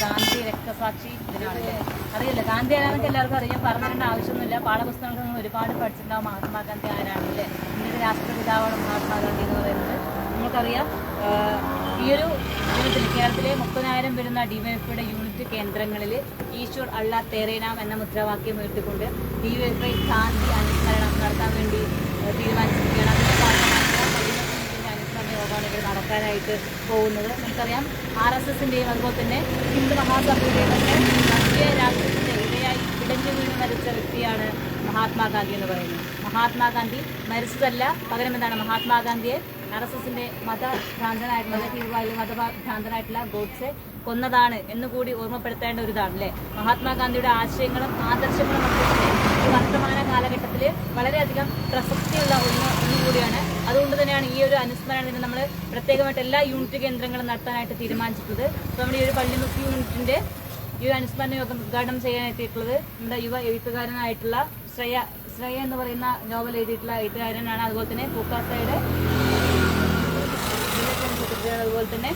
ഗാന്ധി രക്തസാക്ഷി ദിനമാണല്ലേ അറിയില്ല? ഗാന്ധി ആരാന്നൊക്കെ എല്ലാവർക്കും അറിയാം. പറഞ്ഞിട്ട് ആവശ്യമൊന്നുമില്ല. പാഠപുസ്തകങ്ങളിൽ നിന്ന് ഒരുപാട് പഠിച്ചിട്ടുണ്ടാവും മഹാത്മാഗാന്ധി ആരാണല്ലേ ഇന്ത്യയുടെ രാഷ്ട്രപിതാവാണ് മഹാത്മാഗാന്ധി എന്ന് പറയുന്നത്. നമുക്കറിയാം ഈ ഒരു യൂണിറ്റിൽ കേരളത്തിലെ മുപ്പതിനായിരം വരുന്ന ഡിവൈഎഫ്ഐയുടെ യൂണിറ്റ് കേന്ദ്രങ്ങളിൽ ഈശ്വർ അള്ള തേരേനാം എന്ന മുദ്രാവാക്യം ഉയർത്തിക്കൊണ്ട് ഡിവൈഎഫ്ഐ ഗാന്ധി അനുസ്മരണം നടത്താൻ വേണ്ടി തീരുമാനിച്ചിരിക്കുകയാണ്. അനുസ്മരണ ഇവർ നടക്കാനായിട്ട് പോകുന്നത്. നമുക്കറിയാം ആർ എസ് എസിന്റെയും അതുപോലെ തന്നെ ഹിന്ദു മഹാസഭയുടെയും ഒക്കെ രാഷ്ട്രീയ രാഷ്ട്രത്തിന്റെ ഇരയായി ഇടഞ്ഞു വീണ് മരിച്ച വ്യക്തിയാണ് മഹാത്മാഗാന്ധി എന്ന് പറയുന്നത്. മഹാത്മാഗാന്ധി മരിച്ചതല്ല പകരം എന്താണ് മഹാത്മാഗാന്ധിയെ ആർ എസ് എസിന്റെ മതഭ്രാന്തനായിട്ടുള്ള തീവ്രവാദി മതഭ്രാന്തനായിട്ടുള്ള ഗോഡ്സെ കൊന്നതാണ് എന്ന് കൂടി ഓർമ്മപ്പെടുത്തേണ്ട ഒരു ഇതാണ് അല്ലേ? മഹാത്മാഗാന്ധിയുടെ ആശയങ്ങളും ആദർശങ്ങളും ഈ വർത്തമാന കാലഘട്ടത്തിൽ വളരെയധികം പ്രസക്തിയുള്ള ഒന്ന് ഒന്നുകൂടിയാണ് അതുകൊണ്ട് തന്നെയാണ് ഈ ഒരു അനുസ്മരണത്തിന് നമ്മൾ പ്രത്യേകമായിട്ട് എല്ലാ യൂണിറ്റ് കേന്ദ്രങ്ങളും നടത്താനായിട്ട് തീരുമാനിച്ചിട്ടുള്ളത്. അപ്പോൾ നമ്മുടെ ഈ ഒരു പള്ളിമുക്ക് യൂണിറ്റിന്റെ ഈ ഒരു അനുസ്മരണ യോഗം ഉദ്ഘാടനം ചെയ്യാനെത്തിയിട്ടുള്ളത് നമ്മുടെ യുവ എഴുത്തുകാരനായിട്ടുള്ള ശ്രേയ ശ്രേയ എന്ന് പറയുന്ന നോവൽ എഴുതിയിട്ടുള്ള എഴുത്തുകാരനാണ്. അതുപോലെ തന്നെ പൂക്കാസയുടെ സെക്രട്ടറിയാണ് അതുപോലെ തന്നെ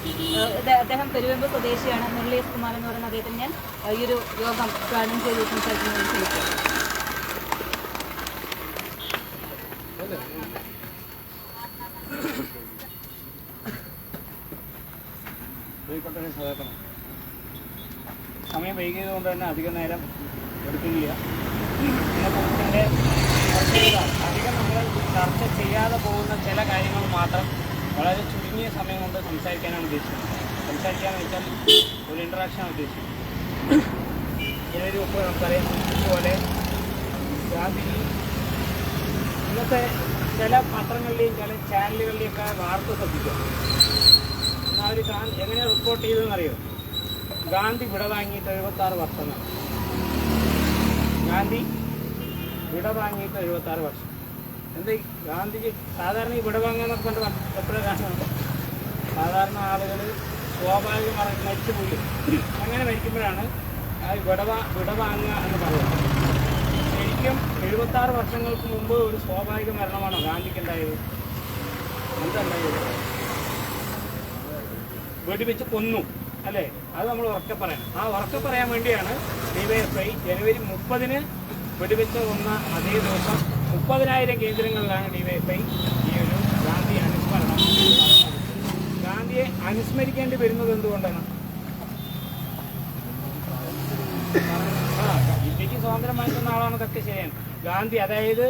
അദ്ദേഹം പെരുവെമ്പ് സ്വദേശിയാണ്. മുരളീസ് കുമാർ എന്ന് പറയുന്ന അദ്ദേഹത്തിന് ഞാൻ ഈ ഒരു യോഗം ഉദ്ഘാടനം ചെയ്ത് സംസാരിക്കുന്നത് ക്ഷണിക്കാം സമയം വൈകിയത് കൊണ്ട് തന്നെ അധിക നേരം എടുക്കുന്നില്ല. അധികം നമ്മൾ ചർച്ച ചെയ്യാതെ പോകുന്ന ചില കാര്യങ്ങൾ മാത്രം വളരെ ചുരുങ്ങിയ സമയം കൊണ്ട് സംസാരിക്കാനാണ് ഉദ്ദേശിക്കുന്നത് സംസാരിക്കാന്ന് വെച്ചാൽ ഒരു ഇൻട്രാക്ഷനാണ് ഉദ്ദേശിക്കുന്നത് ജനുവരി മുപ്പത് നമുക്കറിയാം ഇതുപോലെ ഗാന്ധിജി ഇന്നത്തെ ചില പത്രങ്ങളിലെയും ചില ചാനലുകളിലെയൊക്കെ വാർത്ത ശ്രദ്ധിക്കുക എന്നാൽ അവർ ഗാന്ധി എങ്ങനെ റിപ്പോർട്ട് ചെയ്തതെന്നറിയോ? ഗാന്ധി വിട വാങ്ങിയിട്ട് എഴുപത്താറ് വർഷമാണ് ഗാന്ധി വിട വാങ്ങിയിട്ട് എഴുപത്താറ് വർഷം. എന്ത് ഗാന്ധിജി സാധാരണ ഈ വിട വാങ്ങാന്നൊക്കെ കൊണ്ട് എപ്പോഴും കാണുന്നുണ്ട് സാധാരണ ആളുകൾ സ്വാഭാവികമായി മരിച്ചു പോയി അങ്ങനെ മരിക്കുമ്പോഴാണ് ആ വിടവാങ്ങുക എന്ന് പറയുന്നത്. ശരിക്കും എഴുപത്തി ആറ് വർഷങ്ങൾക്ക് മുമ്പ് ഒരു സ്വാഭാവിക മരണമാണോ ഗാന്ധിക്ക് ഉണ്ടായത് എന്തുണ്ടായത് വെടിവെച്ച് കൊന്നു അല്ലേ? അത് നമ്മൾ ഉറക്കെ പറയണം. ആ ഉറക്കെ പറയാൻ വേണ്ടിയാണ് ഡിവൈഎഫ്ഐ ജനുവരി മുപ്പതിന് വെടിവെച്ച് കൊന്ന അതേ ദിവസം മുപ്പതിനായിരം കേന്ദ്രങ്ങളിലാണ് ഡിവൈഎഫ്ഐ ഈ ഒരു ഗാന്ധി അനുസ്മരണം നടത്തുന്നത്. ഗാന്ധിയെ അനുസ്മരിക്കേണ്ടി വരുന്നത് എന്തുകൊണ്ടാണ്? ഇന്ത്യയ്ക്ക് സ്വാതന്ത്ര്യം വാങ്ങിക്കുന്ന ആളാണ് ഇതൊക്കെ ശരിയാണ്. ഗാന്ധി അതായത്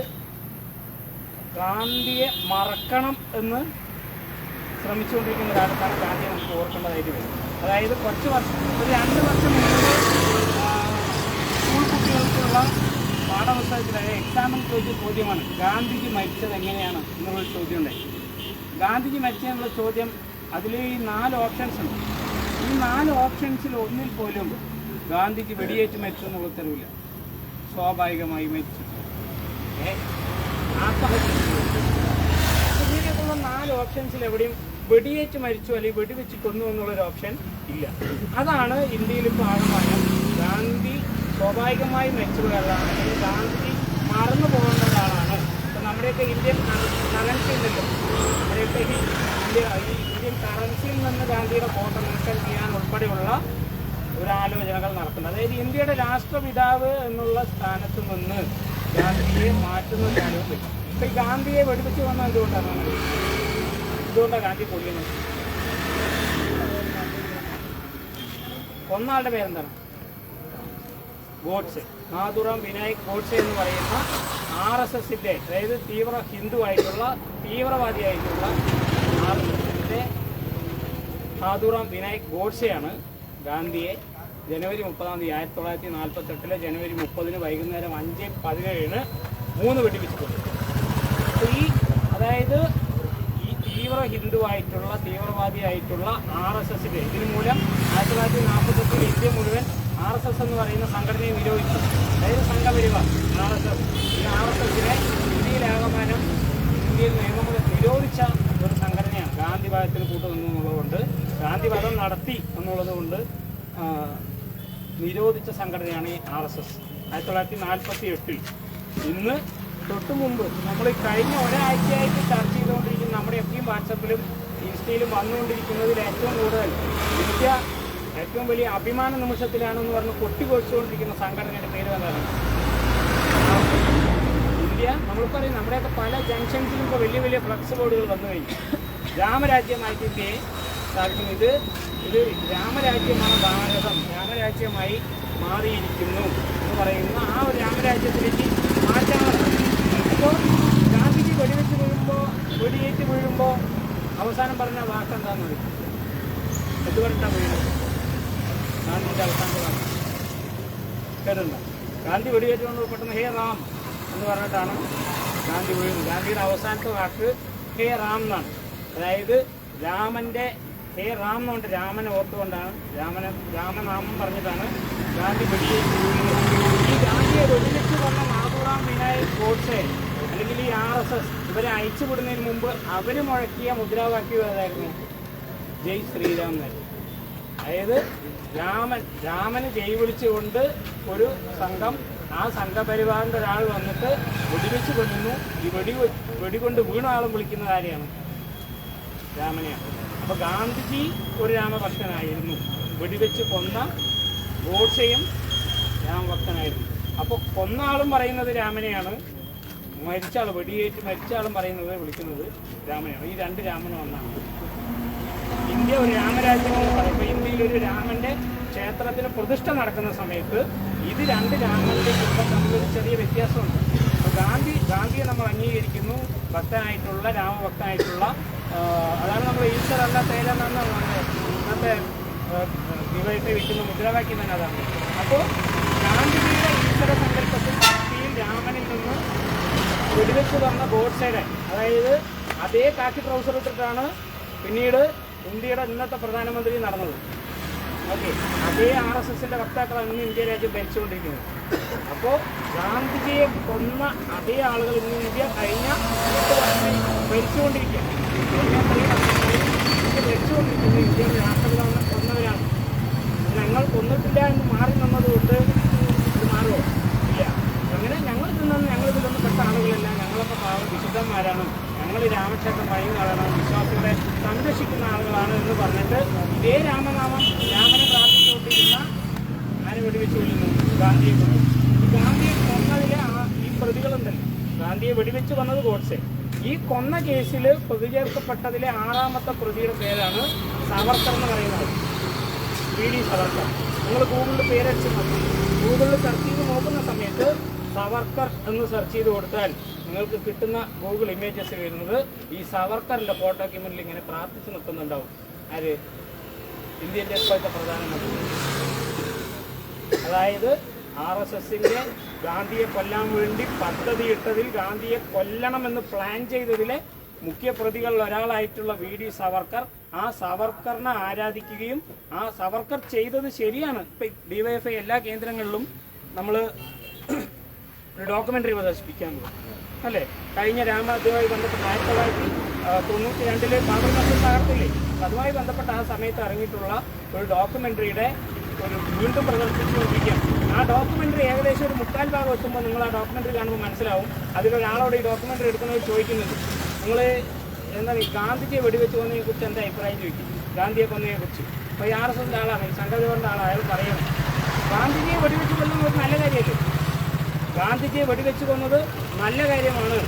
ഗാന്ധിയെ മറക്കണം എന്ന് ശ്രമിച്ചുകൊണ്ടിരിക്കുന്ന കാലത്താണ് ഗാന്ധിയെ നമുക്ക് ഓർക്കേണ്ടതായിട്ട് വരും. അതായത് കുറച്ച് വർഷം ഒരു രണ്ട് വർഷം മുമ്പ് സ്കൂൾ കുട്ടികൾക്കുള്ള പാഠപുസ്തകത്തിൽ അതായത് എക്സാമിൽ ചോദിച്ച ചോദ്യമാണ് ഗാന്ധിജി മരിച്ചത് എങ്ങനെയാണ് എന്നുള്ളൊരു ചോദ്യം ഉണ്ടായി ഗാന്ധിജി മരിച്ചതെന്നുള്ള ചോദ്യം അതിൽ ഈ നാല് ഓപ്ഷൻസ് ഉണ്ട്. ഈ നാല് ഓപ്ഷൻസിൽ ഒന്നിൽ പോലും ഗാന്ധിജി വെടിയേറ്റ് മരിച്ചു എന്നുള്ള ഉത്തരവില്ല. സ്വാഭാവികമായി മരിച്ചു. ഇങ്ങനെയൊക്കെയുള്ള നാല് ഓപ്ഷൻസിൽ എവിടെയും വെടിയേറ്റ് മരിച്ചു അല്ലെങ്കിൽ വെടിവെച്ച് കൊന്നു എന്നുള്ളൊരു ഓപ്ഷൻ ഇല്ല. അതാണ് ഇന്ത്യയിൽ ഇപ്പോൾ ഗാന്ധി സ്വാഭാവികമായി മരിച്ചു പോയതാണ് അല്ലെങ്കിൽ ഗാന്ധി മറന്നു പോകേണ്ട ഒരാളാണ്. ഇപ്പം നമ്മുടെയൊക്കെ ഇന്ത്യൻ കറൻസി ഉണ്ടല്ലോ. നമ്മുടെയൊക്കെ ഇന്ത്യൻ കറൻസിയിൽ നിന്ന് ഗാന്ധിയുടെ ഫോട്ടോ നീക്കം ചെയ്യാൻ ഉൾപ്പെടെയുള്ള ഒരു ആലോചനകൾ നടത്തുന്നത് അതായത് ഇന്ത്യയുടെ രാഷ്ട്രപിതാവ് എന്നുള്ള സ്ഥാനത്ത് നിന്ന് ഗാന്ധിയെ മാറ്റുന്ന ഒരു ആലോചന. ഇപ്പൊ ഈ ഗാന്ധിയെ വെടിവെച്ച് വന്ന എന്തുകൊണ്ടാണ്? എന്തുകൊണ്ടാണ് ഗാന്ധി പൊളിയുന്നത് ഒന്നാളുടെ പേരെന്താണ് ഗോഡ്സെ നാഥുറാം വിനായക് ഗോഡ്സെ എന്ന് പറയുന്ന ആർ എസ് എസിന്റെ അതായത് തീവ്ര ഹിന്ദുവായിട്ടുള്ള തീവ്രവാദിയായിട്ടുള്ള എസ് എസിന്റെ വിനായക് ഗോഡ്സെയാണ് ഗാന്ധിയെ ജനുവരി മുപ്പതാം തീയതി ആയിരത്തി തൊള്ളായിരത്തി നാൽപ്പത്തി എട്ടിലെ ജനുവരി മുപ്പതിന് വൈകുന്നേരം അഞ്ച് പതിനേഴിന് മൂന്ന് വെടിവെച്ച് കൊന്നത് ഈ അതായത് ഈ തീവ്ര ഹിന്ദുവായിട്ടുള്ള തീവ്രവാദിയായിട്ടുള്ള ആർ എസ് എസിന്റെ ഇതിനു മൂലം ആയിരത്തി തൊള്ളായിരത്തി നാൽപ്പത്തെട്ടിൽ ഇന്ത്യ മുഴുവൻ ആർ എസ് എസ് എന്ന് പറയുന്ന സംഘടനയെ നിരോധിച്ചു അതായത് സംഘപരിവാർ ആർ എസ് എസ്. ഈ ആർ എസ് എസിനെ ഇന്ത്യയിലാകമാനം ഇന്ത്യയിൽ നിയമങ്ങൾ നിരോധിച്ച ഒരു സംഘടനയാണ് ഗാന്ധി നടത്തി എന്നുള്ളതുകൊണ്ട് നിരോധിച്ച സംഘടനയാണ് ഈ ആർ എസ് എസ്. ആയിരത്തി തൊള്ളായിരത്തി നാൽപ്പത്തി എട്ടിൽ ഇന്ന് തൊട്ട് മുമ്പ് നമ്മൾ കഴിഞ്ഞ ഒരാഴ്ചയായിട്ട് ചർച്ച ചെയ്തുകൊണ്ടിരിക്കുന്ന നമ്മുടെ എപ്പോഴും വാട്സപ്പിലും ഇൻസ്റ്റയിലും വന്നുകൊണ്ടിരിക്കുന്നതിൽ ഏറ്റവും കൂടുതൽ ഇന്ത്യ ഏറ്റവും വലിയ അഭിമാന നിമിഷത്തിലാണെന്ന് പറഞ്ഞ് കൊട്ടിക്കൊഴിച്ചുകൊണ്ടിരിക്കുന്ന സംഘടനയുടെ പേര് എന്താണ് ഇന്ത്യ നമ്മൾ പറയും നമ്മുടെയൊക്കെ പല ജംഗ്ഷൻസിലും ഇപ്പോൾ വലിയ വലിയ ഫ്ലക്സ് ബോർഡുകൾ വന്നു കഴിഞ്ഞു. ഇന്ത്യയെ സ്ഥാപിക്കുന്നു ഇത് ഇത് രാമരാജ്യമാണ് ഭാരതം. രാമരാജ്യമായി മാറിയിരിക്കുന്നു എന്ന് പറയുന്ന. ആ ഒരു രാമരാജ്യത്തിലേക്ക് മാറ്റാറുണ്ട് അപ്പോൾ ഗാന്ധിജി വെടിവെച്ച് വീഴുമ്പോൾ വെടിയേറ്റ് വീഴുമ്പോൾ അവസാനം പറഞ്ഞ വാക്കെന്താണെന്ന് അറിയാം? പറയും എന്തുകൊണ്ടാണ് വീഴുന്നത് ഗാന്ധിജിയുടെ അവസാനത്തെ വാക്ക്. കേട്ടിട്ടുണ്ടോ? ഗാന്ധി വെടിയേറ്റുകൊണ്ട് പെട്ടെന്ന് ഹേ റാം എന്ന് പറഞ്ഞിട്ടാണ് ഗാന്ധി വീഴുന്നത്. ഗാന്ധിയുടെ അവസാനത്തെ വാക്ക് ഹേ റാം എന്നാണ്. അതായത് രാമന്റെ ഹേ റാം എന്നുകൊണ്ട് രാമനെ ഓർത്തുകൊണ്ടാണ് രാമനെ രാമനാമം പറഞ്ഞിട്ടാണ് ഗാന്ധി വെടിയേറ്റ് വീഴുന്നത് ഈ ഗാന്ധിയെ വെടിവെച്ച് വന്ന മാധുറാം വിനായക് ഗോഡ്സെ അല്ലെങ്കിൽ ഈ ആർ എസ് എസ് ഇവരെ അയച്ചുവിടുന്നതിന് മുമ്പ് അവർ മുഴക്കിയ മുദ്രാവാക്യം ഏതായിരുന്നു? ജയ് ശ്രീരാം എന്നായിരുന്നു. അതായത് രാമൻ രാമന് ജയ് വിളിച്ചുകൊണ്ട് ഒരു സംഘം ആ സംഘപരിവാറിന്റെ ഒരാൾ വന്നിട്ട് വെടിവെച്ച് കൊല്ലുന്നു. ഈ വെടി വെടികൊണ്ട് വീണ ആളും വിളിക്കുന്ന ആരെയാണ്? രാമനെയാണ്. അപ്പോൾ ഗാന്ധിജി ഒരു രാമഭക്തനായിരുന്നു. വെടിവെച്ച് കൊന്ന ഗോഡ്സെയും രാമഭക്തനായിരുന്നു. അപ്പോൾ കൊന്ന ആളും പറയുന്നത് രാമനെയാണ്. മരിച്ച ആൾ വെടിയേറ്റ് മരിച്ച ആളും പറയുന്നത് വിളിക്കുന്നത് രാമനെയാണ്. ഈ രണ്ട് രാമനും ഒന്നാണ്. ഇന്ത്യ ഒരു രാമരാജ്യമെന്ന് പറയുമ്പോൾ ഇന്ത്യയിൽ ഒരു രാമന്റെ ക്ഷേത്രത്തിന് പ്രതിഷ്ഠ നടക്കുന്ന സമയത്ത് ഇത് രണ്ട് രാമന്റെ കുടുംബം തമ്മിൽ ഒരു ചെറിയ വ്യത്യാസമുണ്ട്. ഗാന്ധി ഗാന്ധിയെ നമ്മൾ അംഗീകരിക്കുന്നു. ഭക്തനായിട്ടുള്ള രാമഭക്തനായിട്ടുള്ള അതാണ് നമ്മൾ ഈശ്വർ അല്ല തേലെന്നാണ് ഇന്നത്തെ ദിവസത്തെ വിൽക്കുന്ന മുദ്രാവാക്യം തന്നെ അതാണ്. അപ്പോൾ ഗാന്ധിജിയുടെ ഈശ്വര സങ്കല്പത്തിൽ ഭക്തിയിൽ രാമനിൽ നിന്ന് വെടിവെച്ച് വന്ന ഗോഡ്സയുടെ അതായത് അതേ കാക്കി ട്രൗസർ ഇട്ടിട്ടാണ് പിന്നീട് ഇന്ത്യയുടെ ഇന്നത്തെ പ്രധാനമന്ത്രി നടന്നത്. ഓക്കെ. അതേ ആർ എസ് എസിന്റെ വക്താക്കളാണ് ഇന്ന് ഇന്ത്യ രാജ്യം ഭരിച്ചുകൊണ്ടിരിക്കുന്നത്. അപ്പോൾ ഗാന്ധിജിയെ കൊന്ന അതേ ആളുകൾ ഇന്ന് ഇന്ത്യ കഴിഞ്ഞ ഭരിച്ചുകൊണ്ടിരിക്കുക ഭരിച്ചുകൊണ്ടിരിക്കുന്നത് ഇന്ത്യയുടെ രാഷ്ട്രപിതാവിനെ കൊന്നവരാണ്. ഞങ്ങൾ കൊന്നിട്ടില്ല എന്ന് മാറി നിന്നതുകൊണ്ട് ഇത് മാറുമോ ഇല്ല. അങ്ങനെ ഞങ്ങൾ തിന്നു ഞങ്ങൾ ഇതിലൊന്നും പെട്ട ആളുകളല്ല. ഞങ്ങളൊക്കെ പാവം വിശുദ്ധന്മാരാണ്. ഞങ്ങൾ രാമക്ഷേത്രം പണിയുന്ന ആളാണ് വിശ്വാസികളെ സംരക്ഷിക്കുന്ന ആളുകളാണ് എന്ന് പറഞ്ഞിട്ട് ഇതേ രാമനാമം രാമനെ പ്രാർത്ഥിച്ചുകൊണ്ടിരുന്ന ആരെ വെടിവെച്ച് കൊല്ലുന്നു ഗാന്ധിയെ ഈ ഗാന്ധിയെ കൊന്നതിലെ ഈ പ്രതികളുണ്ടല്ലോ ഗാന്ധിയെ വെടിവെച്ച് വന്നത് ഗോഡ്സെ. ഈ കൊന്ന കേസിൽ പ്രതി ചേർക്കപ്പെട്ടതിലെ ആറാമത്തെ പ്രതിയുടെ പേരാണ് സാവർക്കർ എന്ന് പറയുന്നത്. V D Savarkar. നിങ്ങൾ ഗൂഗിളിൽ പേരടിച്ച് നോക്കി. ഗൂഗിളിൽ സെർച്ച് ചെയ്ത് നോക്കുന്ന സമയത്ത് സവർക്കർ എന്ന് സെർച്ച് ചെയ്ത് കൊടുത്താൽ നിങ്ങൾക്ക് കിട്ടുന്ന ഗൂഗിൾ ഇമേജസ് വരുന്നത് ഈ സവർക്കറിന്റെ ഫോട്ടോയ്ക്ക് മുന്നിൽ ഇങ്ങനെ പ്രാർത്ഥിച്ച് നിൽക്കുന്നുണ്ടാവും. ആര്? ഇന്ത്യന്റെ ഇപ്പോഴത്തെ പ്രധാനമന്ത്രി. അതായത് ആർ എസ് എസിന്റെ ഗാന്ധിയെ കൊല്ലാൻ വേണ്ടി പദ്ധതി ഇട്ടതിൽ ഗാന്ധിയെ കൊല്ലണമെന്ന് പ്ലാൻ ചെയ്തതിലെ മുഖ്യ പ്രതികളിൽ ഒരാളായിട്ടുള്ള വി ഡി സവർക്കർ. ആ സവർക്കറിനെ ആരാധിക്കുകയും ആ സവർക്കർ ചെയ്തത് ശരിയാണ്. ഇപ്പൊ ഡിവൈഎഫ്ഐ എല്ലാ കേന്ദ്രങ്ങളിലും നമ്മൾ ഒരു ഡോക്യുമെന്ററി പ്രദർശിപ്പിക്കാൻ പോകും. അല്ലേ? കഴിഞ്ഞ രാമാദ്യവുമായി ബന്ധപ്പെട്ട് ആയിരത്തി തൊള്ളായിരത്തി തൊണ്ണൂറ്റി രണ്ടിലെ ബാബർ മസ്ജിദ് തകർത്തില്ലേ? അതുമായി ബന്ധപ്പെട്ട ആ സമയത്ത് ഇറങ്ങിയിട്ടുള്ള ഒരു ഡോക്യുമെന്ററിയുടെ ഒരു വീണ്ടും പ്രദർശിപ്പിച്ചുകൊണ്ടിരിക്കുകയാണ്. ആ ഡോക്യുമെന്ററി ഏകദേശം ഒരു മുക്കാൽ ഭാഗം എത്തുമ്പോൾ നിങ്ങൾ ആ ഡോക്യുമെന്ററി കാണുമ്പോൾ മനസ്സിലാവും. അതിലൊരാളോട് ഈ ഡോക്യുമെന്ററി എടുക്കുന്നത് ചോദിക്കുന്നത് നിങ്ങൾ എന്താണ് ഈ ഗാന്ധിജിയെ വെടിവെച്ച് കൊന്നതിനെ കുറിച്ച് എന്താ അഭിപ്രായം? ചോദിക്കും. ഗാന്ധിയെ കൊന്നതിനെ കുറിച്ച് അപ്പോൾ ഈ ആർ എസ് എസിന്റെ ആളാണ് സംഘപരിവാറിന്റെ ആളാണ് അയാൾ പറയുന്നത്. ഗാന്ധിജിയെ വെടിവെച്ച് കൊല്ലുന്നത് ഒരു നല്ല കാര്യമല്ലേ? ഗാന്ധിജിയെ വെടിവെച്ച് കൊന്നത് നല്ല കാര്യമാണ്.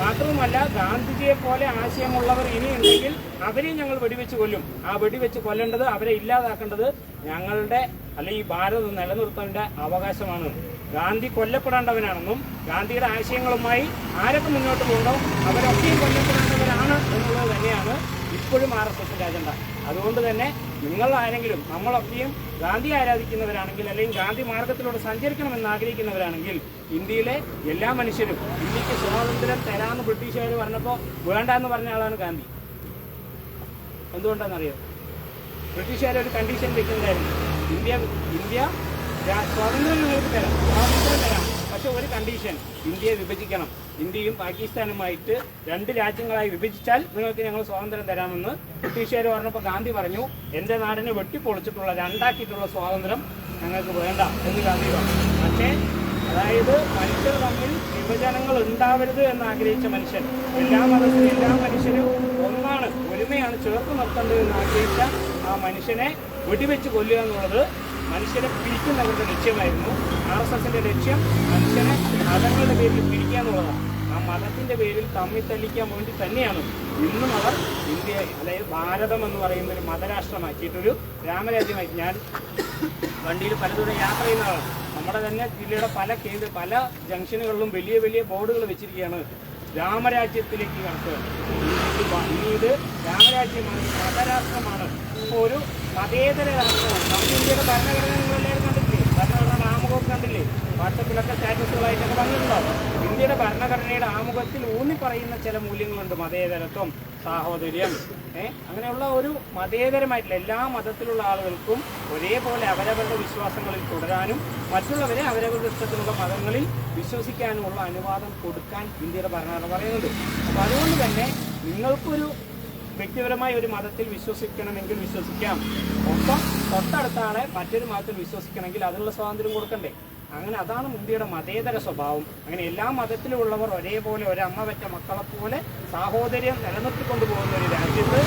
മാത്രവുമല്ല ഗാന്ധിജിയെ പോലെ ആശയമുള്ളവർ ഇനിയുണ്ടെങ്കിൽ അവരെയും ഞങ്ങൾ വെടിവെച്ച് കൊല്ലും. ആ വെടിവെച്ച് കൊല്ലേണ്ടത് അവരെ ഇല്ലാതാക്കേണ്ടത് ഞങ്ങളുടെ അല്ലെ ഈ ഭാരതം നിലനിർത്തേണ്ട അവകാശമാണ്. ഗാന്ധി കൊല്ലപ്പെടേണ്ടവനാണെന്നും ഗാന്ധിയുടെ ആശയങ്ങളുമായി ആരൊക്കെ മുന്നോട്ട് പോകുന്നോ അവരൊക്കെയും കൊല്ലപ്പെടേണ്ടവരാണ് എന്നുള്ളത് തന്നെയാണ് ഇപ്പോഴും ആർ എസ് എസിന്റെ അജണ്ട. അതുകൊണ്ട് തന്നെ നിങ്ങൾ ആരെങ്കിലും നമ്മളൊക്കെയും ഗാന്ധി ആരാധിക്കുന്നവരാണെങ്കിൽ അല്ലെങ്കിൽ ഗാന്ധി മാർഗത്തിലൂടെ സഞ്ചരിക്കണമെന്ന് ആഗ്രഹിക്കുന്നവരാണെങ്കിൽ ഇന്ത്യയിലെ എല്ലാ മനുഷ്യരും ഇന്ത്യയ്ക്ക് സ്വാതന്ത്ര്യം തരാമെന്ന് ബ്രിട്ടീഷുകാർ പറഞ്ഞപ്പോൾ വേണ്ട എന്ന് പറഞ്ഞ ആളാണ് ഗാന്ധി. എന്തുകൊണ്ടാണെന്നറിയോ? ബ്രിട്ടീഷുകാർ ഒരു കണ്ടീഷൻ വെക്കുന്നതായിരുന്നു. ഇന്ത്യ ഇന്ത്യ സ്വാതന്ത്ര്യം നിങ്ങൾക്ക് തരാം സ്വാതന്ത്ര്യം തരാം. പക്ഷെ ഒരു കണ്ടീഷൻ ഇന്ത്യയെ വിഭജിക്കണം. ഇന്ത്യയും പാകിസ്ഥാനുമായിട്ട് രണ്ട് രാജ്യങ്ങളായി വിഭജിച്ചാൽ നിങ്ങൾക്ക് ഞങ്ങൾ സ്വാതന്ത്ര്യം തരാമെന്ന് ബ്രിട്ടീഷുകാർ പറഞ്ഞപ്പോൾ ഗാന്ധി പറഞ്ഞു എന്റെ നാടിനെ വെട്ടിപ്പൊളിച്ചിട്ടുള്ള രണ്ടാക്കിയിട്ടുള്ള സ്വാതന്ത്ര്യം ഞങ്ങൾക്ക് വേണ്ട എന്ന് ഗാന്ധി പറഞ്ഞു. പക്ഷേ അതായത് മനുഷ്യർ തമ്മിൽ വിഭജനങ്ങൾ ഉണ്ടാവരുത് എന്ന് ആഗ്രഹിച്ച മനുഷ്യൻ എല്ലാ മതത്തിലും എല്ലാ മനുഷ്യരും ഒന്നാണ് ഒരുമയാണ് ചേർത്ത് നിർത്തേണ്ടത് എന്ന് ആഗ്രഹിച്ച ആ മനുഷ്യനെ വെടിവെച്ച് കൊല്ലുക എന്നുള്ളത് മനുഷ്യരെ പിരിക്കുന്ന അവരുടെ ലക്ഷ്യമായിരുന്നു. ആർ എസ് എസിന്റെ ലക്ഷ്യം മനുഷ്യനെ മതങ്ങളുടെ പേരിൽ പിരിക്കുക എന്നുള്ളതാണ്. ആ മതത്തിന്റെ പേരിൽ തമ്മിൽ തല്ലിക്കാൻ വേണ്ടി തന്നെയാണ് ഇന്നും അവർ ഇന്ത്യ അതായത് ഭാരതം എന്ന് പറയുന്ന ഒരു മതരാഷ്ട്രമാക്കിയിട്ടൊരു രാമരാജ്യമാക്കി ഞാൻ വണ്ടിയിൽ പലതൂരം യാത്ര ചെയ്യുന്നതാണ് നമ്മുടെ തന്നെ ജില്ലയുടെ പല കേന്ദ്ര പല ജംഗ്ഷനുകളിലും വലിയ വലിയ ബോർഡുകൾ വെച്ചിരിക്കുകയാണ്. രാമരാജ്യത്തിലേക്ക് വ- ഇനി ഇത് രാമരാജ്യമാണ് മതരാഷ്ട്രമാണ്. ഇപ്പോൾ ഒരു മതേതര രാഷ്ട്രമാണ് നമ്മുടെ ഇന്ത്യയുടെ ഭരണഘടന നിങ്ങളെല്ലാവരും കണ്ടില്ലേ ഭരണഘടന ആമുഖം കണ്ടില്ലേ? വാട്സപ്പിലൊക്കെ സ്റ്റാറ്റസുകളായിട്ടൊക്കെ വന്നിട്ടുണ്ടാവും. ഇന്ത്യയുടെ ഭരണഘടനയുടെ ആമുഖത്തിൽ ഊന്നി പറയുന്ന ചില മൂല്യങ്ങളുണ്ട്. മതേതരത്വം സാഹോദര്യം ഏഹ് അങ്ങനെയുള്ള ഒരു മതേതരമായിട്ടുള്ള എല്ലാ മതത്തിലുള്ള ആളുകൾക്കും ഒരേപോലെ അവരവരുടെ വിശ്വാസങ്ങളിൽ തുടരാനും മറ്റുള്ളവരെ അവരവരുടെ ഇഷ്ടത്തിലുള്ള മതങ്ങളിൽ വിശ്വസിക്കാനുമുള്ള അനുവാദം കൊടുക്കാൻ ഇന്ത്യയുടെ ഭരണഘടന പറയുന്നുണ്ട്. അപ്പോൾ അതുകൊണ്ട് തന്നെ നിങ്ങൾക്കൊരു വ്യക്തിപരമായ ഒരു മതത്തിൽ വിശ്വസിക്കണമെങ്കിൽ വിശ്വസിക്കാം. ഒപ്പം തൊട്ടടുത്ത മറ്റൊരു മതത്തിൽ വിശ്വസിക്കണമെങ്കിൽ അതിനുള്ള സ്വാതന്ത്ര്യം കൊടുക്കണ്ടേ? അങ്ങനെ അതാണ് ഇന്ത്യയുടെ മതേതര സ്വഭാവം. അങ്ങനെ എല്ലാ മതത്തിലുമുള്ളവർ ഒരേപോലെ ഒരമ്മ വെച്ച മക്കളെ പോലെ സാഹോദര്യം നിലനിർത്തിക്കൊണ്ടു പോകുന്ന ഒരു രാജ്യത്ത്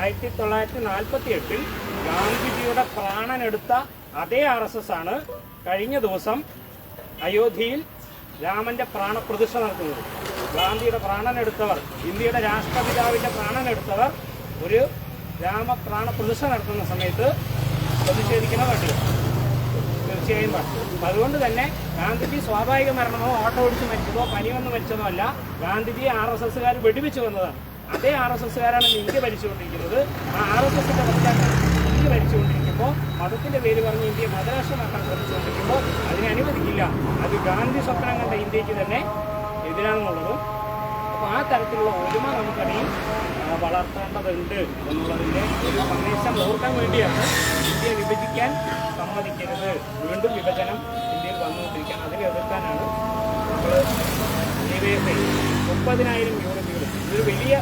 ആയിരത്തി തൊള്ളായിരത്തി നാൽപ്പത്തി എട്ടിൽ ഗാന്ധിജിയുടെ പ്രാണനെടുത്ത അതേ ആർ എസ് എസ് ആണ് കഴിഞ്ഞ ദിവസം അയോധ്യയിൽ രാമന്റെ പ്രാണപ്രതിഷ്ഠ നടത്തുന്നത്. ഗാന്ധിയുടെ പ്രാണനെടുത്തവർ ഇന്ത്യയുടെ രാഷ്ട്രപിതാവിന്റെ പ്രാണനെടുത്തവർ ഒരു രാമപ്രാണപ്രതിഷ്ഠ നടത്തുന്ന സമയത്ത് പ്രതിഷേധിക്കുന്ന വേണ്ടത് പറഞ്ഞു അപ്പൊ അതുകൊണ്ട് തന്നെ ഗാന്ധിജി സ്വാഭാവിക മരണമോ ഓട്ടോ ഓടിച്ച് മരിച്ചതോ പനി വന്ന് മരിച്ചതോ അല്ല ഗാന്ധിജി ആർ എസ് എസ്സുകാർ വെടിവെച്ച് വന്നതാണ്. അതേ ആർ എസ് എസ്സുകാരാണ് ഇന്ത്യ ഭരിച്ചുകൊണ്ടിരിക്കുന്നത്. ആ ആർ എസ് എസിന്റെ പശ്ചാത്തലം ഇന്ത്യ ഭരിച്ചുകൊണ്ടിരിക്കുമ്പോൾ മതത്തിന്റെ പേര് പറഞ്ഞ് ഇന്ത്യ മതരാഷ്ട്രമാക്കാൻ ശ്രമിച്ചുകൊണ്ടിരിക്കുമ്പോൾ അതിനെ അനുവദിക്കില്ല. അത് ഗാന്ധി സ്വപ്നം കണ്ട ഇന്ത്യയ്ക്ക് തന്നെ എതിരാണെന്നുള്ളതും അപ്പോൾ ആ തരത്തിലുള്ള ഓർമ്മ നമുക്കറിയും ആ, വളർത്തേണ്ടതുണ്ട് എന്നുള്ളതിന്റെ ഒരു സന്ദേശം ഓർക്കാൻ വേണ്ടിയാണ് ഇന്ത്യയെ വിഭജിക്കാൻ സമ്മതിക്കരുത്. വീണ്ടും വിഭജനം ഇന്ത്യയിൽ വന്നുകൊണ്ടിരിക്കാൻ അതിനെ എതിർക്കാനാണ് നമ്മൾ മുപ്പതിനായിരം യൂണിറ്റുകൾ ഇതൊരു വലിയ